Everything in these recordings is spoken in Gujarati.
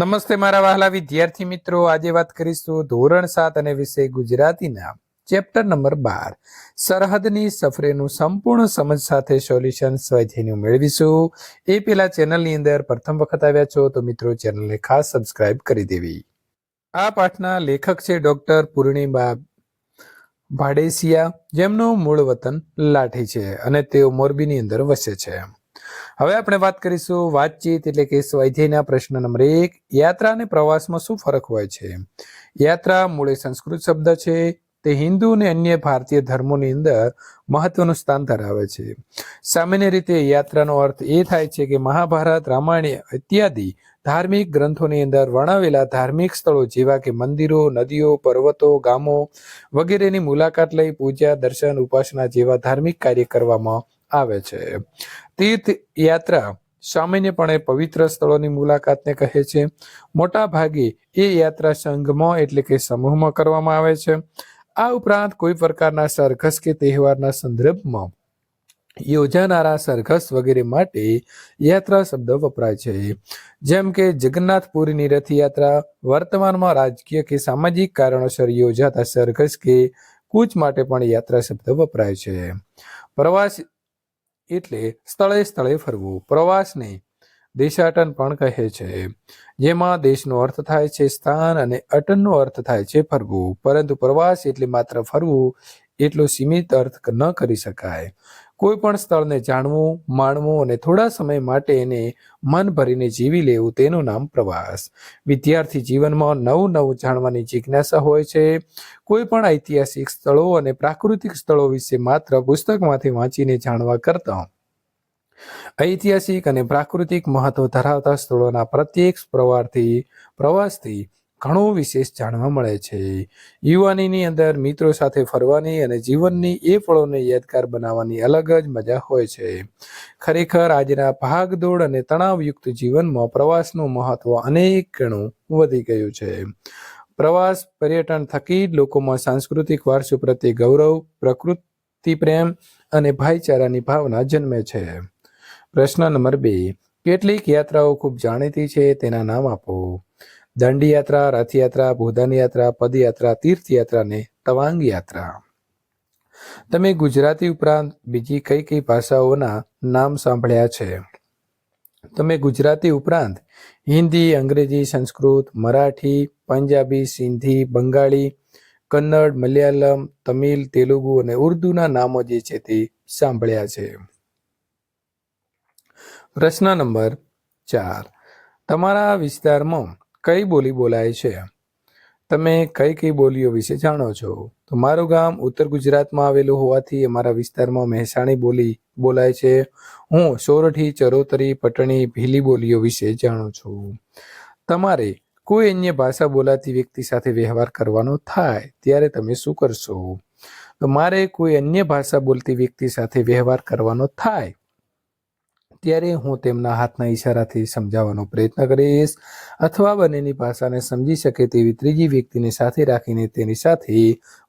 નમસ્તે મારા વહાલા વિદ્યાર્થી મિત્રો. આજે વાત કરીશું ધોરણ સાત અને વિષય ગુજરાતીના ચેપ્ટર નંબર બાર. સરહદની સફરેનું સંપૂર્ણ સમજ સાથે સોલ્યુશન સ્વાધ્યાયનું મેળવીશું. એ પેલા ચેનલની અંદર પ્રથમ વખત આવ્યા છો તો મિત્રો ચેનલને ખાસ સબસ્ક્રાઇબ કરી દેવી. આ પાઠના લેખક છે ડોક્ટર પૂર્ણિમા ભાડેસિયા. જેમનું મૂળ વતન લાઠી છે અને તેઓ મોરબીની અંદર વસે છે. હવે આપણે વાત કરીશું વાતચીત એટલે કે સ્વાધ્યાયના પ્રશ્ન નંબર એક, યાત્રા અને પ્રવાસમાં શું ફરક હોય છે? યાત્રા મૂળે સંસ્કૃત શબ્દ છે, તે હિન્દુ અને અન્ય ભારતીય ધર્મોની અંદર મહત્વનું સ્થાન ધરાવે છે. સામાન્ય રીતે યાત્રાનો અર્થ એ થાય છે કે મહાભારત, રામાયણ ઇત્યાદિ ધાર્મિક ગ્રંથોની અંદર વર્ણવેલા ધાર્મિક સ્થળો જેવા કે મંદિરો, નદીઓ, પર્વતો, ગામો વગેરેની મુલાકાત લઈ પૂજા, દર્શન, ઉપાસના જેવા ધાર્મિક કાર્ય કરવામાં આવે છે. તીર્થ યાત્રા સામાન્યપણે પવિત્ર સ્થળોની મુલાકાતને કહે છે. મોટા ભાગે એ યાત્રા સંઘમાં એટલે કે સમૂહમાં કરવામાં આવે છે. આ ઉપરાંત કોઈ પ્રકારના સરઘસ કે તહેવારના સંદર્ભમાં યોજાનારા સરઘસ વગેરે માટે યાત્રા શબ્દ વપરાય છે. જેમ કે જગન્નાથપુરીની રથયાત્રા વર્તમાનમાં રાજકીય કે સામાજિક કારણોસર યોજાતા સરઘસ કે કૂચ માટે પણ યાત્રા શબ્દ વપરાય છે. પ્રવાસ એટલે સ્થળે સ્થળે ફરવું, પ્રવાસને દેશાટન પણ કહે છે. જેમાં દેશનો અર્થ થાય છે સ્થાન અને અટનનો અર્થ થાય છે ફરવું. પરંતુ પ્રવાસ એટલે માત્ર ફરવું, એટલો સીમિત અર્થ ન કરી શકાય. કોઈ પણ સ્થળને જાણવું, માણવું અને થોડા સમય માટે એને મન ભરીને જીવી લેવું તેનું નામ પ્રવાસ. વિદ્યાર્થી જીવનમાં નવું નવું જાણવાની જિજ્ઞાસા હોય છે. કોઈ પણ ઐતિહાસિક સ્થળો અને પ્રાકૃતિક સ્થળો વિશે માત્ર પુસ્તકમાંથી વાંચીને જાણવા કરતા. ઐતિહાસિક અને પ્રાકૃતિક મહત્વ ધરાવતા સ્થળોના પ્રત્યેક પ્રવારથી, પ્રવાસથી ઘણું વિશેષ જાણવા મળે છે. યુવાનીની અંદર મિત્રો સાથે ફરવાની અને જીવનની એ પળોને યાદગાર બનાવવાની અલગ જ મજા હોય છે. ખરેખર આજના ભાગદોડ અને તણાવયુક્ત જીવનમાં પ્રવાસનું મહત્વ અનેક ગણું વધી ગયું છે. પ્રવાસ, પર્યટન થકી લોકોમાં સાંસ્કૃતિક વારસો પ્રત્યે ગૌરવ, પ્રકૃતિ પ્રેમ અને ભાઈચારાની ભાવના જન્મે છે. પ્રશ્ન નંબર બે, કેટલીક યાત્રાઓ ખૂબ જાણીતી છે, તેના નામ આપો. દંડી યાત્રા રથયાત્રા ભૂદાન યાત્રા પદયાત્રા, તીર્થયાત્રા ને તવાંગ યાત્રા તમે ગુજરાતી ઉપરાંત બીજી કઈ કઈ ભાષાઓના નામ સાંભળ્યા છે? તમે ગુજરાતી ઉપરાંત હિન્દી, અંગ્રેજી, સંસ્કૃત, મરાઠી, પંજાબી, સિંધી, બંગાળી, કન્નડ, મલયાલમ, તમિલ, તેલુગુ અને ઉર્દુના નામો જે છે તે સાંભળ્યા છે. પ્રશ્ન નંબર ચાર. તમારા વિસ્તારમાં કઈ બોલી બોલાય છે? તમે કઈ કઈ બોલીઓ વિશે જાણો છો? તો મારું ગામ ઉત્તર ગુજરાતમાં આવેલું હોવાથી અમારા વિસ્તારમાં મહેસાણી બોલી બોલાય છે. હું સોરઠી, ચરોતરી, પટણી, ભીલી બોલીઓ વિશે જાણું છું. તમારે કોઈ અન્ય ભાષા બોલાતી વ્યક્તિ સાથે વ્યવહાર કરવાનો થાય, ત્યારે તમે શું કરશો? તો મારે કોઈ અન્ય ભાષા બોલતી વ્યક્તિ સાથે વ્યવહાર કરવાનો થાય ત્યારે હું તેમના હાથના ઈશારાથી સમજાવવાનો પ્રયત્ન કરીશ અથવા બંનેની ભાષાને સમજી શકે તેવી ત્રીજી વ્યક્તિને સાથે રાખીને તેની સાથે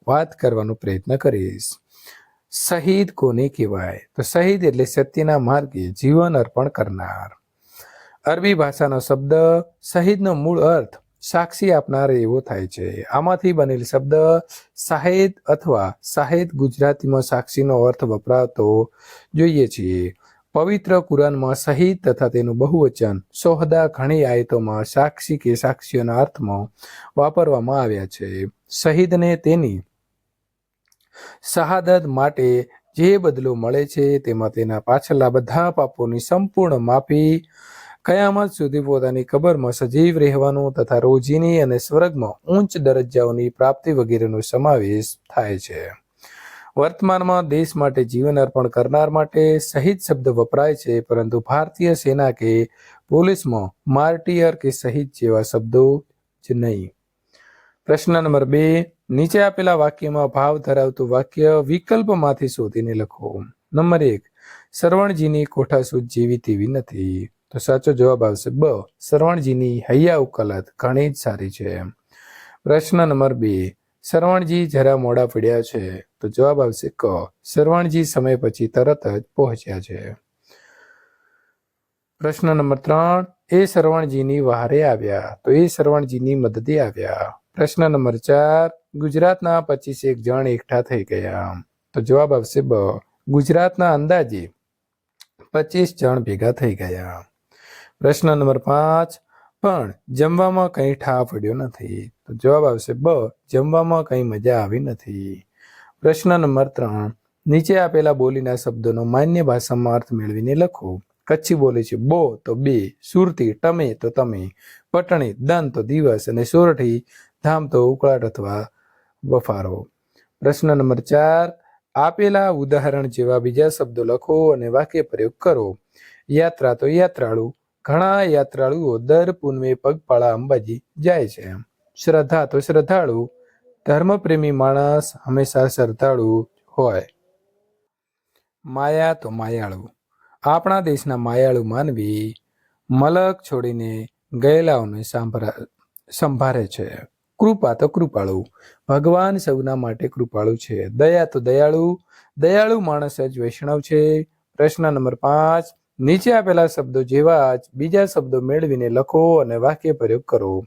વાત કરવાનો પ્રયત્ન કરીશ. શહીદ કોને કહેવાય? તો શહીદ એટલે સત્યના માર્ગે જીવન અર્પણ કરનાર. અરબી ભાષાનો શબ્દ શહીદનો મૂળ અર્થ સાક્ષી આપનાર એવો થાય છે. આમાંથી બનેલ શબ્દ સાહેદ અથવા સાહેદ ગુજરાતીમાં સાક્ષીનો અર્થ વપરાતો જોઈએ છીએ. પવિત્ર કુરાનમાં શહીદ તથા તેનું બહુવચન સોહદા ઘણી આયતોમાં સાક્ષી કે સાક્ષીઓના અર્થમાં વાપરવામાં આવ્યા છે. શહીદને તેની શહાદત માટે જે બદલો મળે છે તેમાં તેના પાછલા બધા પાપોની સંપૂર્ણ માફી કયામત સુધી પોતાની કબરમાં સજીવ રહેવાનું તથા રોજીની અને સ્વર્ગમાં ઉચ્ચ દરજ્જાઓની પ્રાપ્તિ વગેરેનો સમાવેશ થાય છે. વર્તમાનમાં દેશ માટે જીવન અર્પણ કરનાર માટે શહીદ શબ્દ વપરાય છે, પરંતુ ભારતીય સેના કે પોલીસમાં માર્ટિયર કે શહીદ જેવા શબ્દો જ નહીં. પ્રશ્ન નંબર બે, નીચે આપેલા વાક્યમાં ભાવ ધરાવતું વાક્ય વિકલ્પમાંથી શોધીને લખો. નંબર એક, સરવણજીની કોઠાસૂદ જેવી તેવી નથી. તો સાચો જવાબ આવશે બ, સરવણજીની હૈયા ઉકલત ઘણી જ સારી છે. પ્રશ્ન નંબર બે, સરવણજી જરા મોડા પડ્યા છે. તો જવાબ આવશે ક. સરવણજી સમય પછી તરત જ પહોંચ્યા છે. પ્રશ્ન નંબર ત્રણ. એ સરવણજીની વહારે આવ્યા તો એ સરવણજીની મદદે આવ્યા. પ્રશ્ન નંબર ચાર. ગુજરાતના પચીસ એક જણ એકઠા થઈ ગયા. તો જવાબ આવશે બ. ગુજરાતના અંદાજે પચીસ જણ ભેગા થઈ ગયા. પ્રશ્ન નંબર પાંચ. પણ જમવામાં કંઈ ઠા પડ્યો નથી. તો જવાબ આવશે બ. જમવામાં કંઈ મજા આવી નથી. પ્રશ્ન નંબર ત્રણ. નીચે આપેલા બોલીના શબ્દોનો માન્ય ભાષામાં અર્થ મેળવીને લખો. કચ્છી બોલી છે, બો તો બે, સુરતી ટમે તો તમે, પટણી દન તો દિવસ, અને સોરઠી ધામ તો ઉકળાટ અથવા બફારો પ્રશ્ન નંબર ચાર. આપેલા ઉદાહરણ જેવા બીજા શબ્દો લખો અને વાક્ય પ્રયોગ કરો. યાત્રા તો યાત્રાળુ, ઘણા યાત્રાળુઓ દર પૂનમે પગપાળા અંબાજી જાય છે. શ્રદ્ધા તો શ્રદ્ધાળુ ધર્મપ્રેમી માણસ હંમેશા શ્રદ્ધાળુ હોય. માયા તો માયાળુ. આપણા દેશના માયાળુ માનવી મલક છોડીને ગયેલાઓને સંભાળે છે. કૃપા તો કૃપાળુ. ભગવાન સૌના માટે કૃપાળુ છે. દયા તો દયાળુ. દયાળુ માણસ જ વૈષ્ણવ છે. પ્રશ્ન નંબર પાંચ. નીચે આપેલા શબ્દો જેવા જ બીજા શબ્દો મેળવીને લખો અને વાક્ય પ્રયોગ કરો.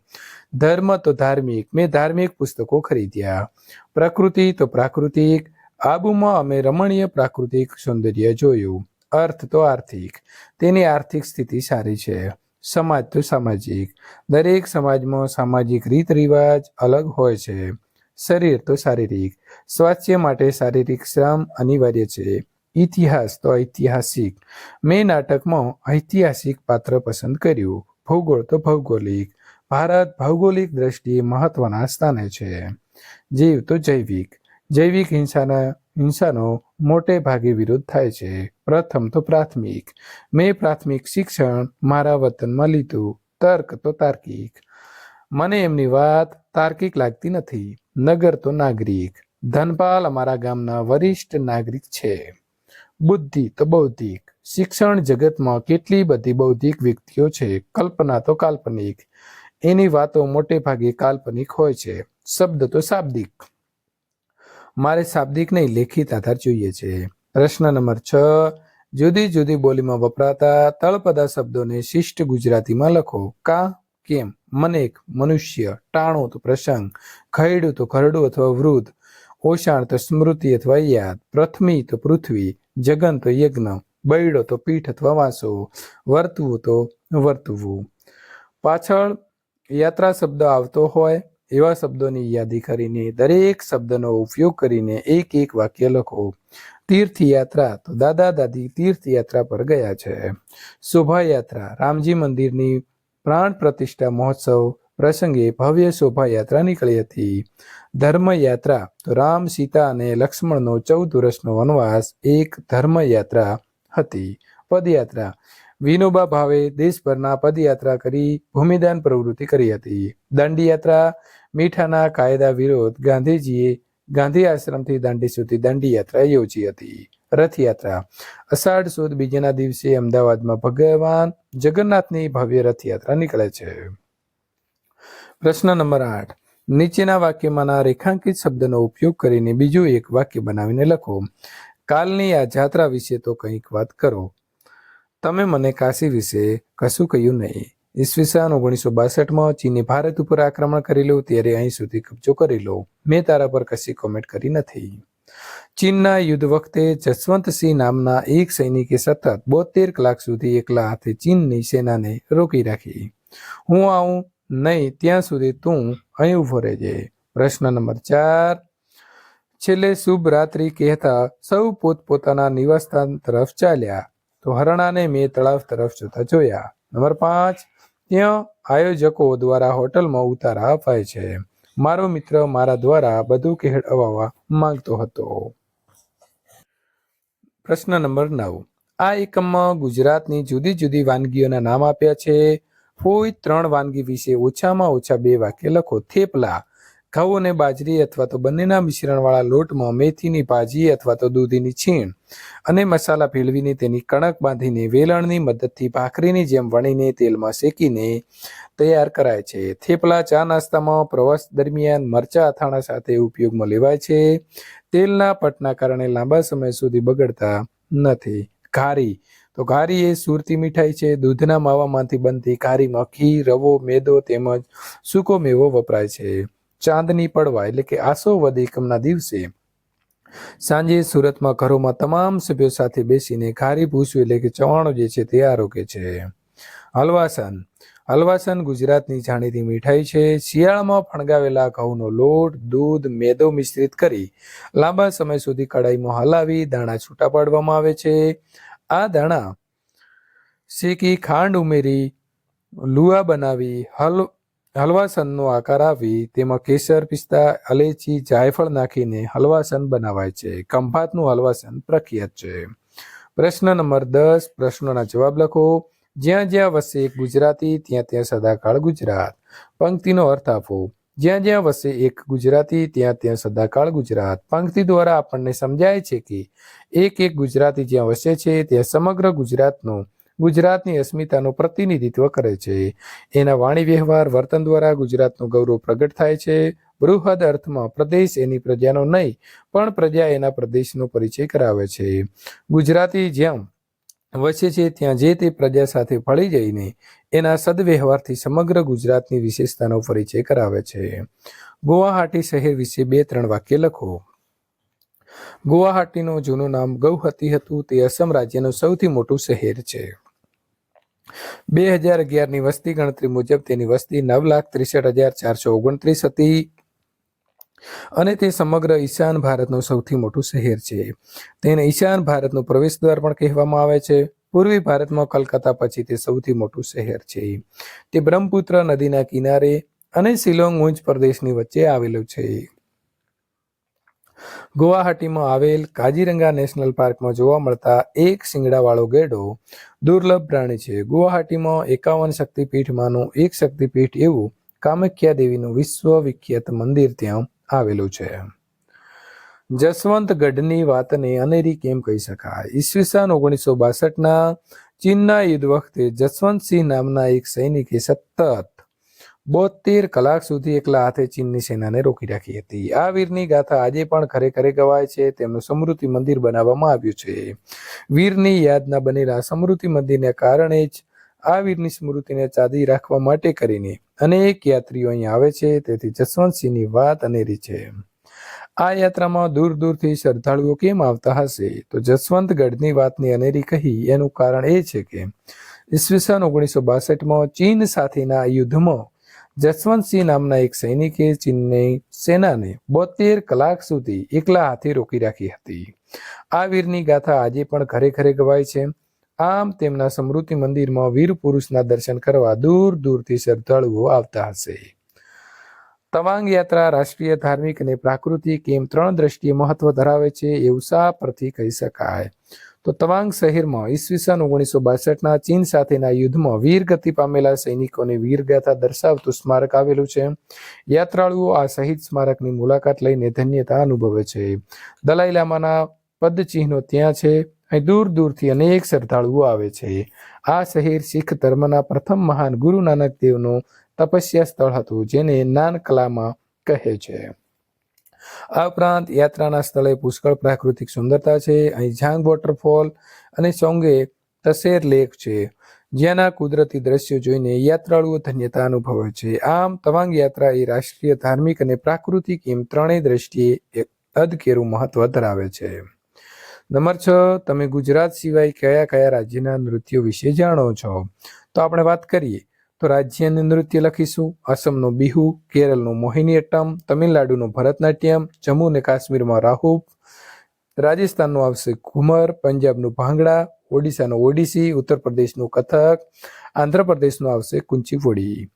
ધર્મ તો ધાર્મિક. મેં ધાર્મિક પુસ્તકો ખરીદ્યા. પ્રકૃતિ તો પ્રાકૃતિક. આબુમાં અમે રમણીય પ્રાકૃતિક સૌંદર્ય જોયું. અર્થ તો આર્થિક. તેની આર્થિક સ્થિતિ સારી છે. સમાજ તો સામાજિક. દરેક સમાજમાં સામાજિક રીત રિવાજ અલગ હોય છે. શરીર તો શારીરિક. સ્વાસ્થ્ય માટે શારીરિક શ્રમ અનિવાર્ય છે. ઇતિહાસ તો ઐતિહાસિક. મેં નાટકમાં ઐતિહાસિક પાત્ર પસંદ કર્યું. ભૂગોળ તો ભૌગોલિક. ભારત ભૌગોલિક દ્રષ્ટિએ મહત્વના સ્થાને છે. જીવ તો જૈવિક. જૈવિક હિંસાના, હિંસાનો મોટે ભાગે વિરોધ થાય છે. પ્રથમ તો પ્રાથમિક. મેં પ્રાથમિક શિક્ષણ, મારા વતનમાં લીધું. તર્ક તો તાર્કિક. મને એમની વાત તાર્કિક લાગતી નથી. નગર તો નાગરિક. ધનપાલ અમારા ગામના વરિષ્ઠ નાગરિક છે. બુદ્ધિ તો બૌદ્ધિક. શિક્ષણ જગતમાં કેટલી બધી બૌદ્ધિક વ્યક્તિઓ છે. કલ્પના તો કાલ્પનિક. એની વાતો મોટે ભાગે કાલ્પનિક હોય છે. શબ્દ તો શાબ્દિક. મારે શાબ્દિક નહીં, લેખિત આધાર જોઈએ છે. પ્રશ્ન નંબર છ. જુદી જુદી બોલીમાં વપરાતા તળપદા શબ્દોને શિષ્ટ ગુજરાતીમાં લખો. કા, કેમ મનેક મનુષ્ય, ટાણું તો પ્રસંગ ખૈડું તો ખરડું અથવા વૃદ્ધ, ઓષાણ તો સ્મૃતિ અથવા યાદ, પ્રથમી તો પૃથ્વી, જગન તો યજ્ઞ, બૈડો તો પીઠ અથવા વાંસો વર્તવું તો વર્તવું પાછળ યાત્રા શબ્દ આવતો હોય, એવા શબ્દોની યાદી કરીને દરેક શબ્દનો ઉપયોગ કરીને એક એક વાક્ય લખો. તીર્થયાત્રા, તો દાદા દાદી તીર્થયાત્રા પર ગયા છે. શોભાયાત્રા, રામજી મંદિરની પ્રાણ પ્રતિષ્ઠા મહોત્સવ પ્રસંગે ભવ્ય શોભાયાત્રા નીકળી હતી. ધર્મયાત્રા, તો રામ, સીતા અને લક્ષ્મણનો ચૌદ વર્ષનો વનવાસ, એક ધર્મયાત્રા હતી. પદયાત્રા વિનોબા ભાવે દેશભરના પદયાત્રા કરી ભૂમિદાન પ્રવૃત્તિ કરી હતી. દાંડીયાત્રા મીઠાના કાયદા વિરોધ ગાંધીજીએ ગાંધી આશ્રમથી દાંડી સુધી દાંડીયાત્રા યોજી હતી. રથયાત્રા. અષાઢ સુદ બીજાના દિવસે અમદાવાદમાં ભગવાન જગન્નાથની ભવ્ય રથયાત્રા નીકળે છે. પ્રશ્ન નંબર આઠ. નીચેના વાક્યમાંના રેખાંકિત શબ્દનો ઉપયોગ કરીને બીજું એક વાક્ય બનાવીને લખો. કાલની આ જાત્રા વિશે તો કંઈક વાત કરો. તમે મને કાશી વિશે કશું કહ્યું નહીં. ઈસવીસન ઓગણીસો બાસઠમાં ચીને ભારત ઉપર આક્રમણ કરેલું ત્યારે અહીં સુધી કબજો કરેલો મેં તારા પર કશી કોમેન્ટ કરી નથી. ચીનના યુદ્ધ વખતે જસવંતસિંહ નામના એક સૈનિકે સતત બોતેર કલાક સુધી એકલા હાથે ચીનની સેનાને રોકી રાખી. હું આવું નહીં, ત્યાં સુધી તું અહીં ઊભો રહેજે. પ્રશ્ન નંબર ચાર. છેલ્લે શુભ રાત્રિ કહેતા સૌ પોતપોતાના નિવાસસ્થાન તરફ ચાલ્યા. તો હરણાને મેં તળાવ તરફ જતા જોયા. નંબર પાંચ, ત્યાં આયોજકો દ્વારા હોટલમાં ઉતારા અપાય છે. મારો મિત્ર મારા દ્વારા બધું કહેવાવા માંગતો હતો. પ્રશ્ન નંબર નવ. આ એકમમાં ગુજરાતની જુદી જુદી વાનગીઓના નામ આપ્યા છે. કોઈ ત્રણ વાનગી વિશે ઓછામાં ઓછા બે વાક્ય લખો. થેપલા ઘઉં અને બાજરી અથવા તો બંનેના મિશ્રણવાળા લોટમાં મેથીની ભાજી અથવા તો દૂધીની છીણ અને મસાલા ભેળવીને તેની કણક બાંધીને વેલણની મદદથી ભાખરીની જેમ વણીને તેલમાં શેકીને તૈયાર કરાય છે. થેપલા, ચા નાસ્તામાં પ્રવાસ દરમિયાન મરચા, અથાણા સાથે ઉપયોગમાં લેવાય છે. તેલના પટના કારણે લાંબા સમય સુધી બગડતા નથી. ઘારી. તો ઘારી એ સુરતી મીઠાઈ છે. દૂધના માવામાંથી બનતી ઘારીમાં ઘી, રવો, મેદો તેમજ સૂકો મેવો વપરાય છે. ચાંદની પડવા એટલે કે આસો વદ દિવસે સાંજે સુરતમાં ઘરોમાં તમામ સભ્યો સાથે બેસીને ખારી ભૂસું એટલે કે ચવાણો જે છે તે આરોગે છે. હલવાસન. હલવાસન ગુજરાતની જાણીતી મીઠાઈ છે. શિયાળામાં ફણગાવેલા ઘઉંનો લોટ, દૂધ, મેદો મિશ્રિત કરી લાંબા સમય સુધી કડાઈમાં હલાવી દાણા છૂટા પાડવામાં આવે છે. આ દાણા શેકી ખાંડ ઉમેરી લુઆ બનાવી હલ હલવાસનનો આકાર આવી તેમાં કેસર, પિસ્તા, અલેચી, જાયફળ નાખીને હલવાસન બનાવાય છે. ખંભાતનું હલવાસન પ્રખ્યાત છે. પ્રશ્ન નંબર દસ, પ્રશ્નોના જવાબ લખો. જ્યાં જ્યાં વસે એક ગુજરાતી, ત્યાં ત્યાં સદાકાળ ગુજરાત. પંક્તિનો અર્થ આપો. જ્યાં જ્યાં વસે એક ગુજરાતી, ત્યાં ત્યાં સદાકાળ ગુજરાત. પંક્તિ દ્વારા આપણને સમજાય છે કે એક એક ગુજરાતી જ્યાં વસે છે, ત્યાં સમગ્ર ગુજરાતનું ગુજરાતની અસ્મિતાનું પ્રતિનિધિત્વ કરે છે. એના વાણી વ્યવહાર વર્તન દ્વારા ગુજરાતનું ગૌરવ પ્રગટ થાય છે. બૃહદ અર્થમાં પ્રદેશ એની પ્રજાનો નહીં, પણ પ્રજા એના પ્રદેશનો પરિચય કરાવે છે. ગુજરાતી જેમ વસે છે, ત્યાં જે તે પ્રજા સાથે ફળી જઈને એના સદવ્યવહારથી સમગ્ર ગુજરાતની વિશેષતાનો પરિચય કરાવે છે. ગુવાહાટી શહેર વિશે બે ત્રણ વાક્ય લખો. ગુવાહાટીનું જૂનું નામ ગૌહતી હતું. તે અસમ રાજ્યનું સૌથી મોટું શહેર છે. બે હજાર અગિયારની વસ્તી ગણતરી મુજબ તેની વસ્તી નવ લાખ ત્રેસઠ હજાર ચારસો ઓગણત્રીસ હતી. અને તે સમગ્ર ઈશાન ભારતનું સૌથી મોટું શહેર છે. તેને ઈશાન ભારતનું પ્રવેશ દ્વાર પણ કહેવામાં આવે છે. પૂર્વી ભારતમાં કલકત્તા પછી તે સૌથી મોટું શહેર છે. તે બ્રહ્મપુત્ર નદીના કિનારે અને શિલોંગ ઉંચ પ્રદેશની વચ્ચે આવેલું છે. ગુવાહાટીમાં આવેલ કાજીરંગા નેશનલ પાર્કમાં જોવા મળતા એક શિંગડાવાળો ગેડો દુર્લભ પ્રાણી છે. ગુવાહાટીમાં એકાવન શક્તિપીઠમાંનું એક શક્તિપીઠ એવું કામાખ્યા દેવીનું વિશ્વ વિખ્યાત મંદિર ત્યાં આવેલું છે. જસવંતગઢની વાતને અનેરી કેમ કહી શકાય? ઈસવીસન ઓગણીસો બાસઠના ચીનના યુદ્ધ વખતે જસવંતસિંહ નામના એક સૈનિકે સતત બોતેર કલાક સુધી એકલા હાથે ચીનની સેનાને રોકી રાખી હતી. આ વીરની ગાથા આજે પણ ઘરે ગવાય છે. તેમનું સમૃદ્ધિ મંદિર બનાવવામાં આવ્યું છે. વીરની યાદના બનેલા સમૃદ્ધિ મંદિરને કારણે જ આ વીરની સ્મૃતિને ચાદી રાખવા માટે કરીને અનેક યાત્રીઓ અહીં આવે છે. તેથી જસવંતસિંહની વાત અનેરી છે. આ યાત્રામાં દૂર દૂરથી શ્રદ્ધાળુઓ કેમ આવતા હશે? તો જસવંતગઢની વાતની અનેરી કહી, એનું કારણ એ છે કે ઈસવીસન ઓગણીસો બાસઠમાં ચીન સાથેના યુદ્ધમાં જસવંતસિંહ નામના એક સૈનિકે ચીનની સેનાને બોતેર કલાક સુધી એકલા હાથે રોકી રાખી હતી. આ વીરની ગાથા આજે પણ ઘરે ઘરે ગવાય છે. આમ તેમના સમૃદ્ધિ મંદિરમાં વીર પુરુષના દર્શન કરવા દૂર દૂરથી શ્રદ્ધાળુઓ આવતા હશે. તવાંગ યાત્રા રાષ્ટ્રીય ધાર્મિક અને પ્રાકૃતિક એમ ત્રણ દ્રષ્ટિએ મહત્વ ધરાવે છે એવું સા પરથી કહી શકાય? તો તવાંગ શહેરમાં ઈસવીસન ઓગણીસો બાસઠના ચીન સાથેના યુદ્ધમાં વીરગતિ પામેલા સૈનિકોની વીરગાથા દર્શાવતું સ્મારક આવેલું છે. યાત્રાળુઓ આ શહીદ સ્મારકની મુલાકાત લઈને ધન્યતા અનુભવે છે. દલાઈ લામાના પદચિહ્નો ત્યાં છે. અહીં દૂર દૂરથી અનેક શ્રદ્ધાળુઓ આવે છે. આ શહેર શીખ ધર્મના પ્રથમ મહાન ગુરુ નાનક દેવનું તપસ્યા સ્થળ હતું, જેને નાનકલામાં કહે છે. આ ઉપરાંત યાત્રાના સ્થળે પુષ્કળ પ્રાકૃતિક સુંદરતા છે, અહીં ઝાંગ વોટરફોલ અને સોંગે તસેર લેક છે. જ્યાંના કુદરતી દ્રશ્યો જોઈને યાત્રાળુઓ ધન્યતા અનુભવે છે. આમ, તવાંગ યાત્રા એ રાષ્ટ્રીય, ધાર્મિક અને પ્રાકૃતિક એમ ત્રણેય દ્રષ્ટિએ એક અદકેરું મહત્વ ધરાવે છે. નંબર છ, તમે ગુજરાત સિવાય કયા કયા રાજ્યના નૃત્યો વિશે જાણો છો? તો આપણે વાત કરીએ તો રાજ્યનું નૃત્ય લખીશું. અસમનું બિહુ, કેરળનું મોહિનીઅટ્ટમ તમિલનાડુનું ભરતનાટ્યમ, જમ્મુ અને કાશ્મીરમાં રાહુબ રાજસ્થાનનું આવશે ઘુમર, પંજાબનું ભાંગડા, ઓડિશાનું ઓડિસી ઉત્તર પ્રદેશનું કથક, આંધ્રપ્રદેશનું આવશે કુંચીપુડી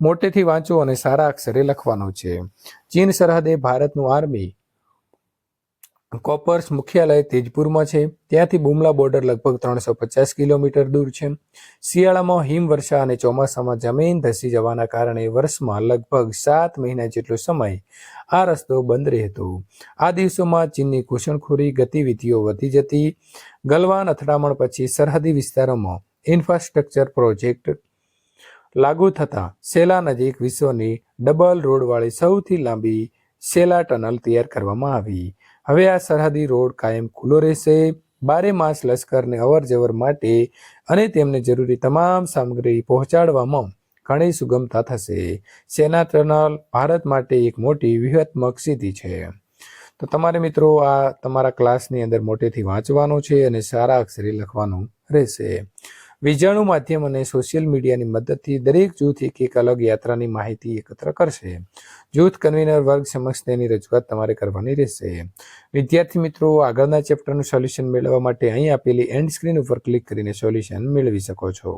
મોટેથી વાંચો અને સારા અક્ષરે લખવાનું છે. ચીન સરહદે ભારતનું આર્મી કોપર્સ મુખ્યાલય તેજપુરમાં છે. ત્યાંથી બુમલા બોર્ડર લગભગ ત્રણસો પચાસ કિલોમીટર દૂર છે. શિયાળામાં હિમવર્ષા અને ચોમાસામાં જમીન ધસી જવાના કારણે વર્ષમાં લગભગ સાત મહિના જેટલો સમય આ રસ્તો બંધ રહેતો. આ દિવસોમાં ચીનની ઘૂસણખોરી ગતિવિધિઓ વધી જતી. ગલવાન અથડામણ પછી સરહદી વિસ્તારોમાં ઇન્ફ્રાસ્ટ્રક્ચર પ્રોજેક્ટ લાગુ થતા સેલા નજીક વિશ્વની ડબલ રોડવાળી સૌથી લાંબી સેલા ટનલ તૈયાર કરવામાં આવી. હવે આ સરહદી રોડ કાયમ ખુલ્લો રહેશે. બારે માસ લશ્કરને અવર જવર માટે અને તેમને જરૂરી તમામ સામગ્રી પહોંચાડવામાં ઘણી સુગમતા થશે. સેના ટનલ ભારત માટે એક મોટી વ્યૂહાત્મક સિદ્ધિ છે. તો તમારે મિત્રો આ તમારા ક્લાસની અંદર મોટેથી વાંચવાનું છે અને સારા અક્ષરે લખવાનું રહેશે. વિજાણુ માધ્યમ અને સોશિયલ મીડિયાની મદદથી દરેક જૂથ એક એક અલગ યાત્રાની માહિતી એકત્ર કરશે. જૂથ કન્વીનર વર્ગ સમક્ષ તેની રજૂઆત તમારે કરવાની રહેશે. વિદ્યાર્થી મિત્રો, આગળના ચેપ્ટરનું સોલ્યુશન મેળવવા માટે અહીં આપેલી એન્ડ સ્ક્રીન ઉપર ક્લિક કરીને સોલ્યુશન મેળવી શકો છો.